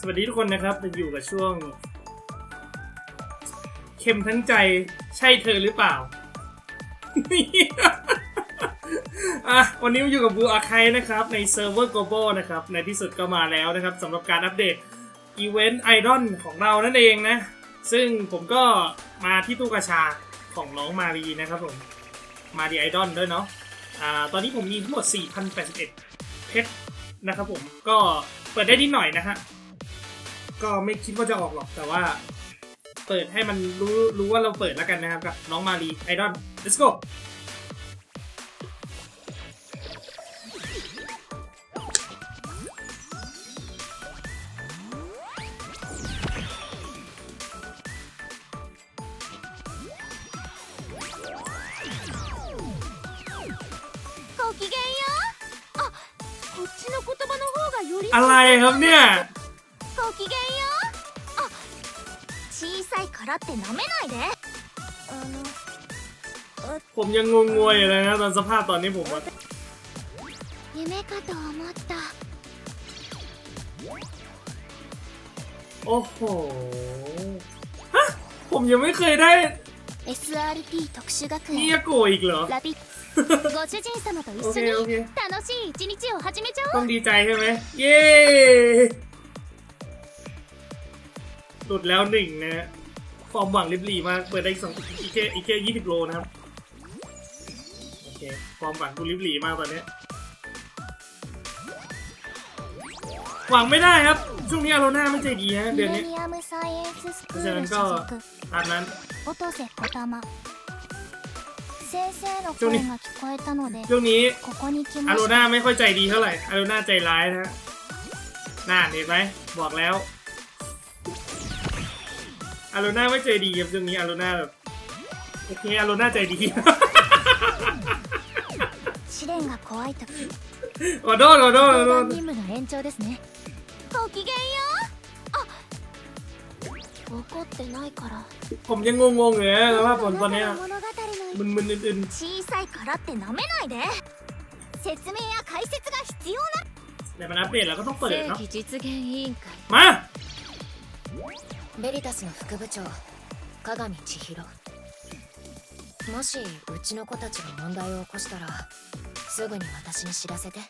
สวัสดีทุกคนนะครับจะอยู่กับช่วง เข็มทั้งใจใช่เธอหรือเปล่า อะวันนี้มาอยู่กับบูอาไคนะครับในเซิร์ฟเวอร์ global นะครับ ในที่สุดก็มาแล้วนะครับสำหรับการอัปเดตอีเวนต์ไอดอลของเรานั่นเองนะ ซึ่งผมก็มาที่ตู้กาชาของน้องมารีนะครับผม มาดีไอดอลด้วยเนาะอ่าตอนนี้ผมมีทั้งหมด 4,081เพชรนะครับผมก็เปิดได้นิดหน่อยนะฮะ ก็ไม่คิดว่าจะออกหรอกแต่ว่า เปิดให้มันรู้รู้ว่าเราเปิดแล้วกันนะครับกับน้องมารีไอดอน let's go อะไรครับเนี่ย ごきげんようあ小さいからって舐めないであの ผมยังงงงวยอยู่เลยนะตอนสภาพตอนนี้ผมว่า 夢かと思った โอ้โหฮะผมยังไม่เคยได้ SRP 特殊学 นิ 園 ยาโกะอีกเหรอ ラビッご主人様と โอ 一 เค 緒 โอ に เค 楽しい一日を始めちゃおう ต้องดีใจใช่ไหม เย้ หลุดแล้วหนึ่งนะฮะฟอร์มหวังริบหลีมาก เปิดได้อีกสองอีกแค่อีกคยี่สิบโลนะครับ โอเคฟอร์มหวังดูริบหลีมากตอนนี้ หวังไม่ได้ครับ ช่วงนี้อาโรน่าไม่ใจดีฮะเดือนนี้เฉะนั้นก็ตามนั้นช่วงนี้ช่วงนี้อาโรน่าไม่ค่อยใจดีเท่าไหร่อาโรน่าใจร้ายนะฮะน่าเห็นไหมบอกแล้ว อาโรน่าไม่ใจดีครับช่วงนี้อาโรน่าแบบโอเคอาโรน่าใจดี 試練が怖い時 ขอโทษขอโทษขอ 相 โทษ 談任務の延長ですねごきげんようあ怒ってないから ผมยังงงๆอยู่นะแต่ว่าผมตอนเนี้ย 物語の มึนๆอื่น 小さいからって舐めないで説明や解説が必要な ๆแต่มันอัปเดตแล้วก็ต้องเปิด 正 เนาะ 規実現委員会 มา ベリタスの副部長加賀美千尋もしうちの子たちが問題を起こしたらすぐに私に知らせて。